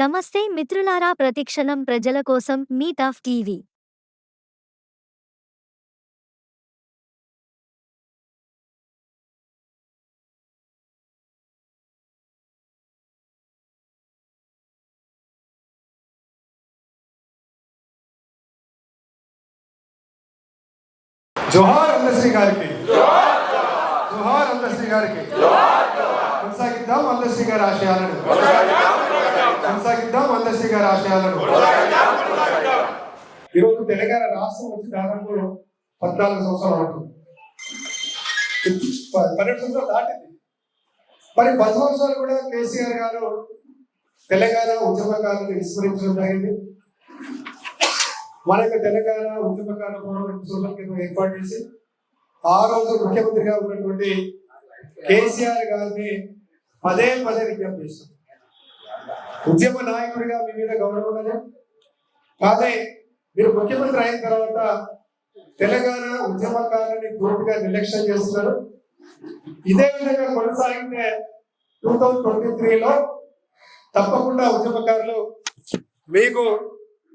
నమస్తే మిత్రులారా ప్రతిక్షణం ప్రజల కోసం మీ టఫ్ టీవీ. జోహార్ అందశ్రీ గారికి. జోహార్ అందశ్రీ గారికి. కొనసాగిద్దాం అందశ్రీ గారి ఆశయాలను. కొనసాగిద్దాం. అందశ్రీ గారి ఆశయాలను ఈరోజు తెలంగాణ రాష్ట్రం వచ్చి దాదాపు పద్నాలుగు సంవత్సరాలు ప- పన్నెండు సంవత్సరాలు దాటింది. మరి పది సంవత్సరాలు కూడా కేసీఆర్ గారు తెలంగాణ ఉద్యమకాలను విస్మరించడం జరిగింది. మన యొక్క తెలంగాణ ఉద్యమకాల ఫోరం ఏర్పాటు చేసి ఆ రోజు ముఖ్యమంత్రిగా ఉన్నటువంటి కేసీఆర్ గారిని పదే పదే విజ్ఞప్తి చేశాం. ఉద్యమ నాయకుడిగా మీ మీద గౌరవం ఉన్నదే. కానీ మీరు ముఖ్యమంత్రి అయిన తర్వాత తెలంగాణ ఉద్యమకాలని పూర్తిగా నిర్లక్ష్యం చేస్తున్నారు. ఇదే విధంగా కొనసాగితే టూ థౌజండ్ ట్వంటీ త్రీలో తప్పకుండా ఉద్యమకారులు మీకు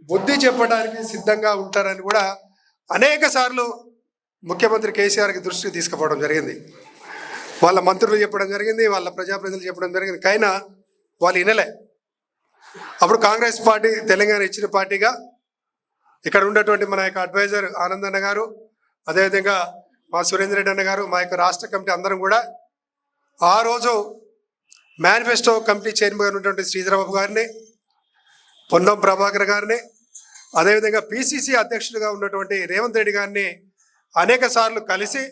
బుద్ధి చెప్పడానికి సిద్ధంగా ఉంటారని కూడా అనేక సార్లు ముఖ్యమంత్రి కేసీఆర్కి దృష్టికి తీసుకుపోవడం జరిగింది. వాళ్ళ మంత్రులు చెప్పడం జరిగింది వాళ్ళ ప్రజాప్రతినిధులు చెప్పడం జరిగింది. కైనా వాళ్ళు వినలే. అప్పుడు కాంగ్రెస్ పార్టీ తెలంగాణ ఇచ్చిన పార్టీగా ఇక్కడ ఉన్నటువంటి మన యొక్క అడ్వైజర్ ఆనంద్ అన్న గారు అదేవిధంగా మా సురేంద్ర రెడ్డి అన్న గారు మా యొక్క రాష్ట్ర కమిటీ అందరం కూడా ఆ రోజు మేనిఫెస్టో కమిటీ చైర్మన్ ఉన్నటువంటి శ్రీధరబాబు గారిని పొన్నం ప్రభాకర్ గారిని అదేవిధంగా పిసిసి అధ్యక్షుడిగా ఉన్నటువంటి రేవంత్ రెడ్డి గారిని అనేక సార్లు కలిసి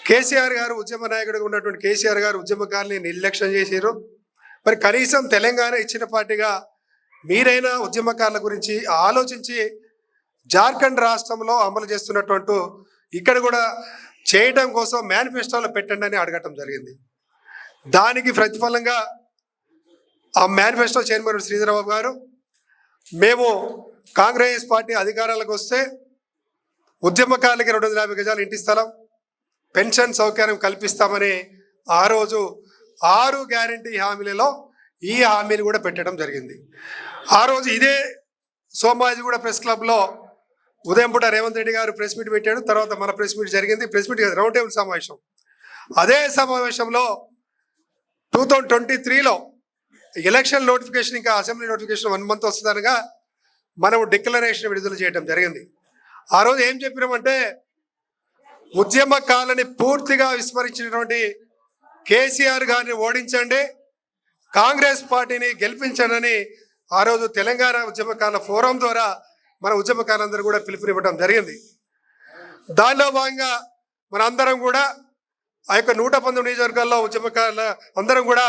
కేసీఆర్ గారు ఉద్యమ నాయకుడిగా ఉన్నటువంటి కేసీఆర్ గారు ఉద్యమకారుని నిర్లక్ష్యం చేశారు. మరి కనీసం తెలంగాణ ఇచ్చిన పార్టీగా మీరైనా ఉద్యమకారుల గురించి ఆలోచించి జార్ఖండ్ రాష్ట్రంలో అమలు చేస్తున్నటువంటి ఇక్కడ కూడా చేయడం కోసం మేనిఫెస్టోలో పెట్టండి అని అడగటం జరిగింది. దానికి ప్రతిఫలంగా ఆ మేనిఫెస్టో చైర్మన్ శ్రీధరబాబు గారు మేము కాంగ్రెస్ పార్టీ అధికారాలకు వస్తే ఉద్యమకారులకి రెండు వందల యాభై గజాలు ఇంటి స్థలం పెన్షన్ సౌకర్యం కల్పిస్తామని ఆ రోజు ఆరు గ్యారంటీ హామీలలో ఈ హామీలు కూడా పెట్టడం జరిగింది. ఆ రోజు ఇదే సోమాజిగూడ ప్రెస్ క్లబ్లో ఉదయం పూట రేవంత్ రెడ్డి గారు ప్రెస్ మీట్ పెట్టాడు తర్వాత మన ప్రెస్ మీట్ జరిగింది. ప్రెస్ మీట్ కాదు, రౌండ్ టేబుల్ సమావేశం. అదే సమావేశంలో టూ థౌజండ్ ట్వంటీ త్రీలో ఎలక్షన్ నోటిఫికేషన్ ఇంకా అసెంబ్లీ నోటిఫికేషన్ వన్ మంత్ వస్తుందనగా మనం డిక్లరేషన్ విడుదల చేయడం జరిగింది. ఆ రోజు ఏం చెప్పినామంటే ఉద్యమ కాలని పూర్తిగా విస్మరించినటువంటి కేసీఆర్ గారిని ఓడించండి కాంగ్రెస్ పార్టీని గెలిపించండి ఆ రోజు తెలంగాణ ఉద్యమకాల ఫోరం ద్వారా మన ఉద్యమకాలందరూ కూడా పిలుపునివ్వడం జరిగింది. దానిలో భాగంగా మన అందరం కూడా ఆ యొక్క నూట పంతొమ్మిది నియోజకవర్గాల్లో ఉద్యమకాల అందరం కూడా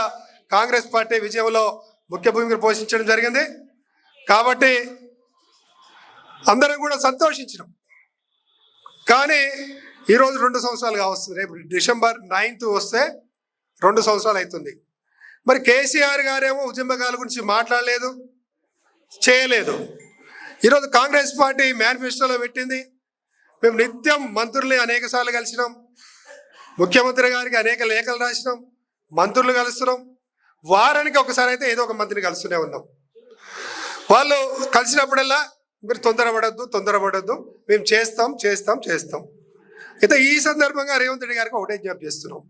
కాంగ్రెస్ పార్టీ విజయంలో ముఖ్య భూమిక పోషించడం జరిగింది. కాబట్టి అందరం కూడా సంతోషించినాం. కానీ ఈరోజు రెండు సంవత్సరాలు కావస్తుంది రేపు డిసెంబర్ నైన్త్ వస్తే రెండు సంవత్సరాలు అవుతుంది. మరి కేసీఆర్ గారేమో ఉద్యమకాల గురించి మాట్లాడలేదు చేయలేదు. ఈరోజు కాంగ్రెస్ పార్టీ మేనిఫెస్టోలో పెట్టింది. మేము నిత్యం మంత్రుల్ని అనేక సార్లు కలిసినాం. ముఖ్యమంత్రి గారికి అనేక లేఖలు రాసినాం. మంత్రులు కలుస్తున్నాం. వారానికి ఒకసారి అయితే ఏదో ఒక మంత్రిని కలుస్తూనే ఉన్నాం. వాళ్ళు కలిసినప్పుడల్లా మీరు తొందరపడద్దు తొందరపడద్దు. మేము చేస్తాం చేస్తాం చేస్తాం. అయితే ఈ సందర్భంగా రేవంత్ రెడ్డి గారికి ఒకటే జాబ్ చేస్తున్నాం.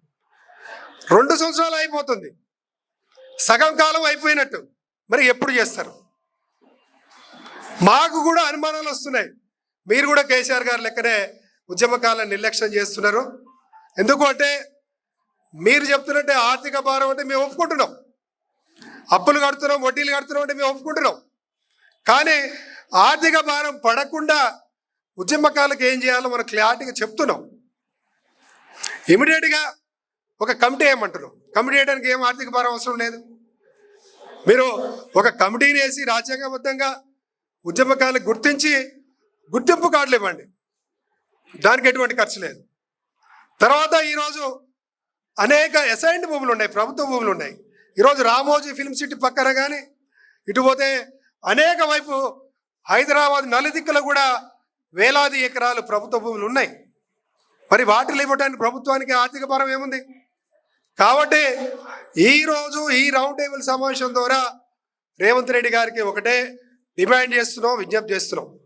రెండు సంవత్సరాలు అయిపోతుంది. సగం కాలం అయిపోయినట్టు. మరి ఎప్పుడు చేస్తారు? మాకు కూడా అనుమానాలు వస్తున్నాయి. మీరు కూడా కేసీఆర్ గారు లెక్కనే ఉద్యమకాలను నిర్లక్ష్యం చేస్తున్నారు. ఎందుకు అంటే మీరు చెప్తున్నట్టే ఆర్థిక భారం అంటే మేము ఒప్పుకుంటున్నాం. అప్పులు కడుతున్నాం వడ్డీలు కడుతున్నాం అంటే మేము ఒప్పుకుంటున్నాం. కానీ ఆర్థిక భారం పడకుండా ఉద్యమకాలకు ఏం చేయాలో మనం క్లారిటీగా చెప్తున్నాం. ఇమీడియట్గా ఒక కమిటీ ఏమంటారు? కమిటీ వేయడానికి ఏం ఆర్థిక భారం అవసరం లేదు. మీరు ఒక కమిటీని వేసి రాజ్యాంగబద్ధంగా ఉద్యమకాలకు గుర్తించి గుర్తింపు కార్డులు ఇవ్వండి. దానికి ఎటువంటి ఖర్చు లేదు. తర్వాత ఈరోజు అనేక అసైన్డ్ భూములు ఉన్నాయి ప్రభుత్వ భూములు ఉన్నాయి. ఈరోజు రామోజీ ఫిల్మ్ సిటీ పక్కన కానీ ఇటు పోతే అనేక వైపు హైదరాబాద్ నలుదిక్కులో కూడా వేలాది ఎకరాలు ప్రభుత్వ భూములు ఉన్నాయి. మరి వాటిలో ఇవ్వడానికి ప్రభుత్వానికి ఆర్థిక భారం ఏముంది? కాబట్టి ఈరోజు ఈ రౌండ్ టేబుల్ సమావేశం ద్వారా రేవంత్ రెడ్డి గారికి ఒకటే డిమాండ్ చేస్తున్నాం విజ్ఞప్తి చేస్తున్నాం.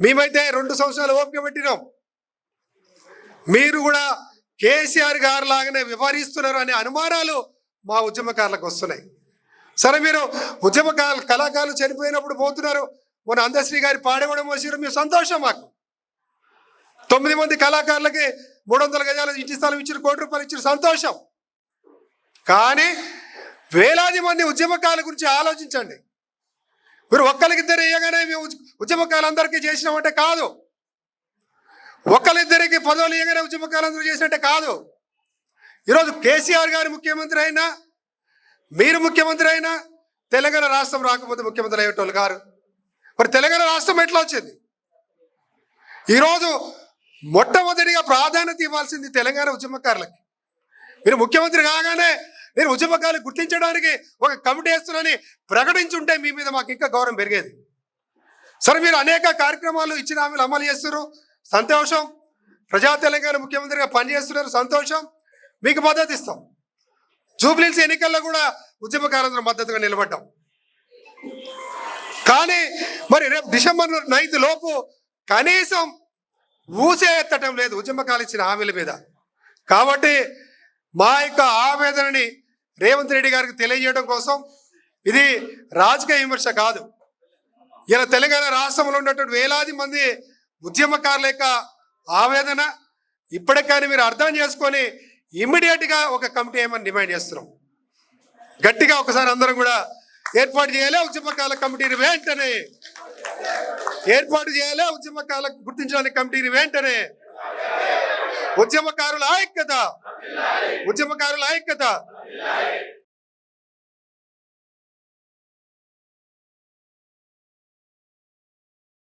మేమైతే రెండు సంవత్సరాలు ఓపిక పెట్టినాం. మీరు కూడా కేసీఆర్ గారు లాగానే వ్యవహరిస్తున్నారు అనే అనుమానాలు మా ఉద్యమకారులకు వస్తున్నాయి. సరే మీరు ఉద్యమకారులు కళాకారులు చనిపోయినప్పుడు పోతున్నారు. మన అందశ్రీ గారి పాడేవడం వచ్చారు మీరు సంతోషం మాకు. తొమ్మిది మంది కళాకారులకి మూడు వందల గజాల ఇంటి స్థలం ఇచ్చారు కోటి రూపాయలు ఇచ్చారు. సంతోషం. కానీ వేలాది మంది ఉద్యమకాల గురించి ఆలోచించండి. మీరు ఒక్కరికిద్దరు ఇవ్వగానే మేము ఉద్యమకాలందరికీ చేసినామంటే కాదు. ఒక్కరిద్దరికి పదవులు ఇవ్వగానే ఉద్యమకాలందరూ చేసినట్టే కాదు. ఈరోజు కేసీఆర్ గారు ముఖ్యమంత్రి అయినా మీరు ముఖ్యమంత్రి అయినా తెలంగాణ రాష్ట్రం రాకపోతే ముఖ్యమంత్రి అయ్యేటోళ్ళు గారు మరి తెలంగాణ రాష్ట్రం ఎట్లా వచ్చింది? ఈరోజు మొట్టమొదటిగా ప్రాధాన్యత ఇవ్వాల్సింది తెలంగాణ ఉద్యమకారులకి. మీరు ముఖ్యమంత్రి కాగానే నేను ఉద్యమకాలు గుర్తించడానికి ఒక కమిటీ వేస్తున్నానని ప్రకటించుంటే మీ మీద మాకు ఇంకా గౌరవం పెరిగేది. సరే మీరు అనేక కార్యక్రమాలు ఇచ్చిన హామీలు అమలు చేస్తున్నారు. సంతోషం. ప్రజా తెలంగాణ ముఖ్యమంత్రిగా పనిచేస్తున్నారు. సంతోషం. మీకు మద్దతు ఇస్తాం. జూబ్లీస్ ఎన్నికల్లో కూడా ఉద్యమకారులందరూ మద్దతుగా నిలబడ్డాం. కానీ మరి రేపు డిసెంబర్ నైన్త్ లోపు కనీసం ఊసే ఎత్తటం లేదు ఉద్యమకాలు ఇచ్చిన హామీల మీద. కాబట్టి మా యొక్క ఆవేదనని రేవంత్ రెడ్డి గారికి తెలియజేయడం కోసం ఇది రాజకీయ విమర్శ కాదు. ఇలా తెలంగాణ రాష్ట్రంలో ఉన్నటువంటి వేలాది మంది ఉద్యమకారుల యొక్క ఆవేదన ఇప్పటికైనా మీరు అర్థం చేసుకొని ఇమ్మీడియట్గా ఒక కమిటీ ఏమని డిమాండ్ చేస్తున్నాం. గట్టిగా ఒకసారి అందరం కూడా ఏర్పాటు చేయాలి ఉద్యమకాల కమిటీని వెంటనే. ఏర్పాటు చేయాలి ఉద్యమకాల గుర్తించడానికి కమిటీని వెంటనే. ఉద్యమకారుల ఐక్యత. ఉద్యమకారుల ఐక్యత.